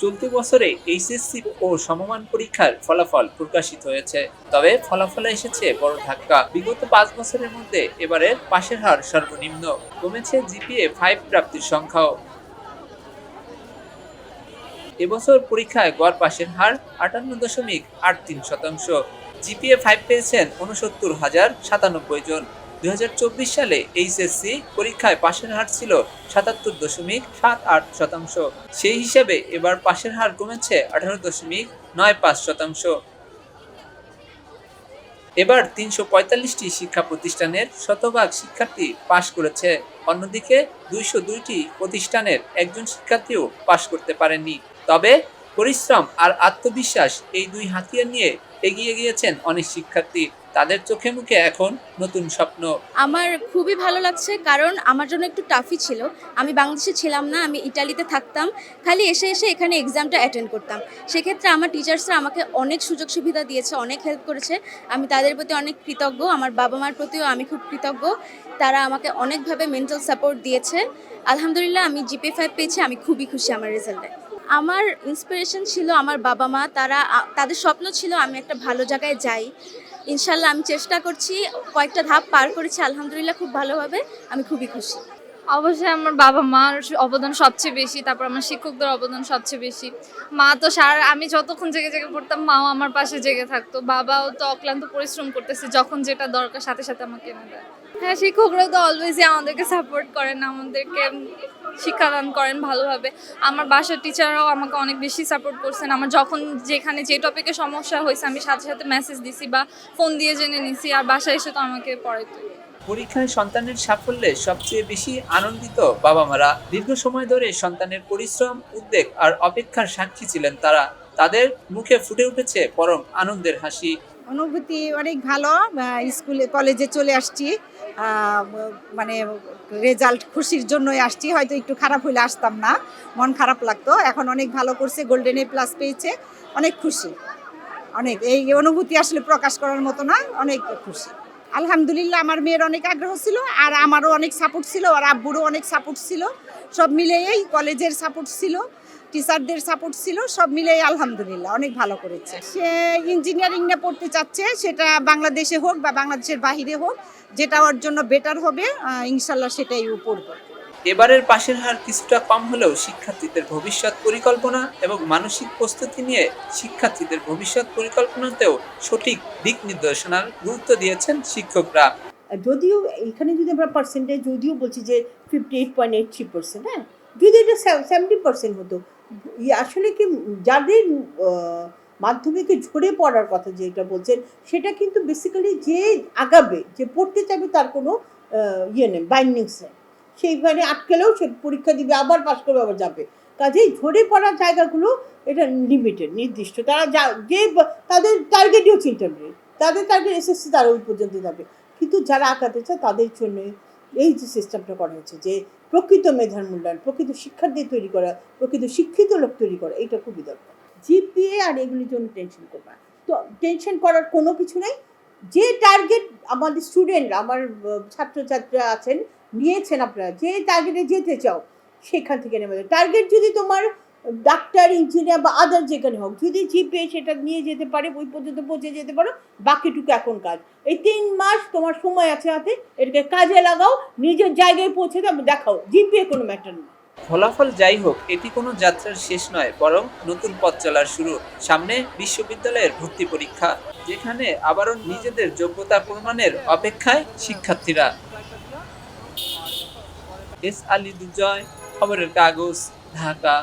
চলতি বছরে এইচএসসি ও সমমান পরীক্ষার ফলাফল প্রকাশিত হয়েছে। তবে ফলাফলে এসেছে বড় ধাক্কা। বিগত পাঁচ বছরের মধ্যে এবারে পাশের হার সর্বনিম্ন। কমেছে জিপিএ ফাইভ প্রাপ্তির সংখ্যাও। এবছর পরীক্ষায় গড় পাশের হার আটান্ন দশমিক আট তিন শতাংশ। জিপিএ ফাইভ পেয়েছেন উনসত্তর হাজার সাতানব্বই জন। দুই হাজার চব্বিশ সালে এইচএসসি পরীক্ষায় পাশের হার ছিল সাতাত্তর দশমিক সাত আট শতাংশ। সেই হিসাবে এবার পাশের হার কমেছে আঠারো দশমিক নয় পাঁচ শতাংশ। এবার তিনশো পঁয়তাল্লিশটি শিক্ষা প্রতিষ্ঠানের শতভাগ শিক্ষার্থী পাশ করেছে। অন্যদিকে দুইশো দুইটি প্রতিষ্ঠানের একজন শিক্ষার্থীও পাশ করতে পারেননি। তবে পরিশ্রম আর আত্মবিশ্বাস এই দুই হাতিয়ার নিয়ে এগিয়ে গিয়েছেন অনেক শিক্ষার্থী। তাদের চোখে মুখে এখন নতুন স্বপ্ন। আমার খুবই ভালো লাগছে কারণ আমার জন্য একটু টাফই ছিল। আমি বাংলাদেশে ছিলাম না, আমি ইটালিতে থাকতাম। খালি এসে এসে এখানে এক্সামটা অ্যাটেন্ড করতাম। সেক্ষেত্রে আমার টিচার্সরা আমাকে অনেক সুযোগ সুবিধা দিয়েছে, অনেক হেল্প করেছে। আমি তাদের প্রতি অনেক কৃতজ্ঞ, আমার বাবা মার প্রতিও আমি খুব কৃতজ্ঞ। তারা আমাকে অনেকভাবে মেন্টাল সাপোর্ট দিয়েছে। আলহামদুলিল্লাহ আমি জিপে ফাইভ পেয়েছি, আমি খুবই খুশি আমার রেজাল্টে আমার ইন্সপিরেশন ছিল আমার বাবা মা তারা তাদের স্বপ্ন ছিল আমি একটা ভালো জায়গায় যাই। ইনশাল্লাহ আমি চেষ্টা করছি কয়েকটা ধাপ পার করেছি আলহামদুলিল্লাহ খুব ভালোভাবে আমি খুবই খুশি। অবশ্যই আমার বাবা মার অবদান সবচেয়ে বেশি, তারপর আমার শিক্ষকদের অবদান সবচেয়ে বেশি। মা তো সারা, আমি যতক্ষণ জেগে জেগে পড়তাম, মাও আমার পাশে জেগে থাকতো। বাবাও তো অক্লান্ত পরিশ্রম করতেছে, যখন যেটা দরকার সাথে সাথে আমাকে এনে দেয়। হ্যাঁ শিক্ষকরা তো অলওয়েজই আমাদেরকে সাপোর্ট করেন, আমাদেরকে শিক্ষাদান করেন ভালোভাবে। আমার বাসার টিচাররাও আমাকে অনেক বেশি সাপোর্ট করছেন। আমার যখন যেখানে যে টপিকে সমস্যা হয়েছে, আমি সাথে সাথে মেসেজ দিছি বা ফোন দিয়ে জেনে নিছি, আর বাসায় এসে তো আমাকে পড়াইতো। পরীক্ষায় সন্তানের সাফল্যে সবচেয়ে বেশি আনন্দিত বাবা মারা দীর্ঘ সময় ধরে সন্তানের পরিশ্রম, উদ্বেগ আর অপেক্ষার সাক্ষী ছিলেন তারা। তাদের মুখে ফুটে উঠেছে পরম আনন্দের হাসি। অনুভূতি অনেক ভালো। স্কুলে, কলেজে চলে আসছি। মানে রেজাল্ট খুশির জন্যই আসছি। হয়তো একটু খারাপ হলে আসতাম না। মন খারাপ লাগতো। এখন অনেক ভালো করছে, গোল্ডেন এ প্লাস পেয়েছে। অনেক খুশি। অনেক। এই অনুভূতি আসলে প্রকাশ করার মতো না, অনেক খুশি। আলহামদুলিল্লাহ, আমার মেয়ের অনেক আগ্রহ ছিল আর আমারও অনেক সাপোর্ট ছিল আর আব্বুরও অনেক সাপোর্ট ছিল। সব মিলেই কলেজের সাপোর্ট ছিল টিচারদের সাপোর্ট ছিল, সব মিলেই আলহামদুলিল্লাহ, অনেক ভালো করেছে। সে ইঞ্জিনিয়ারিং নিয়ে পড়তে চাচ্ছে, সেটা বাংলাদেশে হোক বা বাংলাদেশের বাহিরে হোক, যেটা ওর জন্য বেটার হবে ইনশাল্লাহ সেটাই পড়বে। এবারের পাশের হার কিছুটা কম হলেও শিক্ষার্থীদের ভবিষ্যৎ পরিকল্পনা এবং মানসিক প্রস্তুতি নিয়ে শিক্ষার্থীদের ভবিষ্যৎ পরিকল্পনাতেও সঠিক দিক নির্দেশনার গুরুত্ব দিয়েছেন শিক্ষকরা। যদিও এখানে যদি আমরা পার্সেন্টেজ যদিও বলছি যে fifty eight point eight three percent হ্যাঁ? যদি এটা সেভেন্টি পার্সেন্ট হতো আসলে কি যাদের মাধ্যমিকে ঝরে পড়ার কথা যেটা বলছেন, সেটা কিন্তু বেসিক্যালি যে আগাবে, যে পড়তে চাইবে তার কোনো ইয়ে নেই বাইন্ডিংস নেই। সেইখানে আটকেলেও সে পরীক্ষা দিবে, আবার পাশ করবে, আবার যাবে। কাজেই ঝরে পড়ার জায়গাগুলো এটা লিমিটেড নির্দিষ্ট। তারা যা, যে তাদের টার্গেটই হচ্ছে ইন্টারমিডিয়েট তাদের টার্গেট এসএসসি তারা ওই পর্যন্ত যাবে। কিন্তু যারা আঁকাতে চায় তাদের জন্য এই যে সিস্টেমটা করা হয়েছে যে প্রকৃত মেধার মূল্যায়ন, প্রকৃত শিক্ষার্থী তৈরি করা, প্রকৃত শিক্ষিত লোক তৈরি করা, এটা খুবই দরকার। জিপিএ আর এগুলির জন্য টেনশন করবে। তো টেনশন করার কোনো কিছু নেই। যে টার্গেট আমাদের স্টুডেন্ট আমার ছাত্রছাত্রীরা আছেন, নিয়েছেন আপনারা, যে টার্গেটে যেতে চাও, সেখান থেকে নেবে টার্গেট যদি তোমার ডাক্তার ইঞ্জিনিয়ার বা আদার যেখানে হোক, যদি জিপে সেটা নিয়ে যেতে পারে, ওই পর্যন্ত পৌঁছে যেতে পারো, বাকিটুকু এখন কাজ। এই তিন মাস তোমার সময় আছে হাতে, এটাকে কাজে লাগাও, নিজের জায়গায় পৌঁছে দাও, দেখাও জিপে কোনো ম্যাটার না ফলাফল যাই হোক, এটি কোনো যাত্রার শেষ নয়, বরং নতুন পথ চলার শুরু। সামনে বিশ্ববিদ্যালয়ের ভর্তি পরীক্ষা, যেখানে আবারও নিজেদের যোগ্যতা প্রমাণের অপেক্ষায় শিক্ষার্থীরা। এস আলী দুজয় খবরের কাগজ, ঢাকা।